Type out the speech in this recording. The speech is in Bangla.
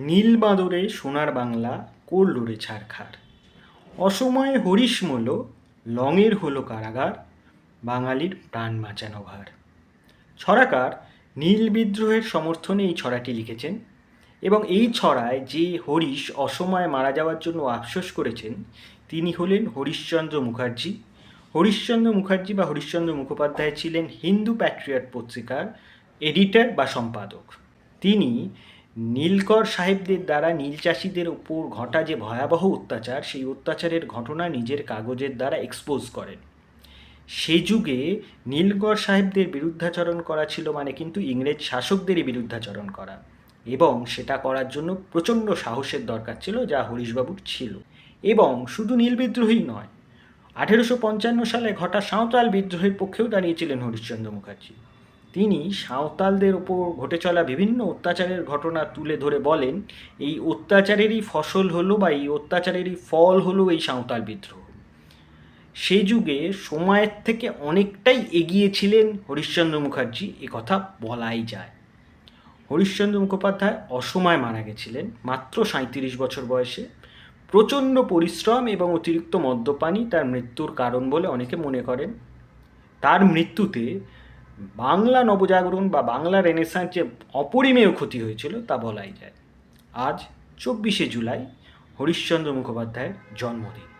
নীল বাঁদরে সোনার বাংলা করল রে ছারখার। অসময়ে হরিশ মল, লঙের হলো কারাগার, বাঙালির প্রাণ বাঁচানো ভার ছড়াকার নীল বিদ্রোহের সমর্থনে এই ছড়াটি লিখেছেন এবং এই ছড়ায় যে হরিশ অসময়ে মারা যাওয়ার জন্য আফসোস করেছেন, তিনি হলেন হরিশ্চন্দ্র মুখার্জি। হরিশ্চন্দ্র মুখার্জি বা হরিশ্চন্দ্র মুখোপাধ্যায় ছিলেন হিন্দু প্যাট্রিয়ট পত্রিকার এডিটর বা সম্পাদক। তিনি নীলকর সাহেবদের দ্বারা নীল চাষিদের উপর ঘটা যে ভয়াবহ অত্যাচার, সেই অত্যাচারের ঘটনা নিজের কাগজের দ্বারা এক্সপোজ করেন। সে যুগে নীলকর সাহেবদের বিরুদ্ধাচরণ করা ছিল মানে কিন্তু ইংরেজ শাসকদেরই বিরুদ্ধাচরণ করা এবং সেটা করার জন্য প্রচণ্ড সাহসের দরকার ছিল যা হরিশবাবুর ছিল। এবং শুধু নীল বিদ্রোহী নয়, আঠেরোশো পঞ্চান্ন সালে ঘটা সাঁওতাল বিদ্রোহের পক্ষেও দাঁড়িয়েছিলেন হরিশ্চন্দ্র মুখার্জি। তিনি সাঁওতালদের ওপর ঘটে চলা বিভিন্ন অত্যাচারের ঘটনা তুলে ধরে বলেন, এই অত্যাচারেরই ফসল হলো বা এই অত্যাচারেরই ফল হলো এই সাঁওতাল বিদ্রোহ। সেই যুগে সময়ের থেকে অনেকটাই এগিয়ে ছিলেন হরিশ্চন্দ্র মুখার্জি কথা বলাই যায়। হরিশ্চন্দ্র মুখোপাধ্যায় অসময় মারা গেছিলেন, মাত্র সাঁত্রিশ বছর বয়সে। প্রচণ্ড পরিশ্রম এবং অতিরিক্ত মদ্যপানই তার মৃত্যুর কারণ বলে অনেকে মনে করেন। তার মৃত্যুতে বাংলা নবজাগরণ বা বাংলা রেনেসাঁর যে অপরিমেয় ক্ষতি হয়েছিল তা বলাই যায়। আজ চব্বিশে জুলাই হরিশ্চন্দ্র মুখোপাধ্যায়ের জন্মদিন।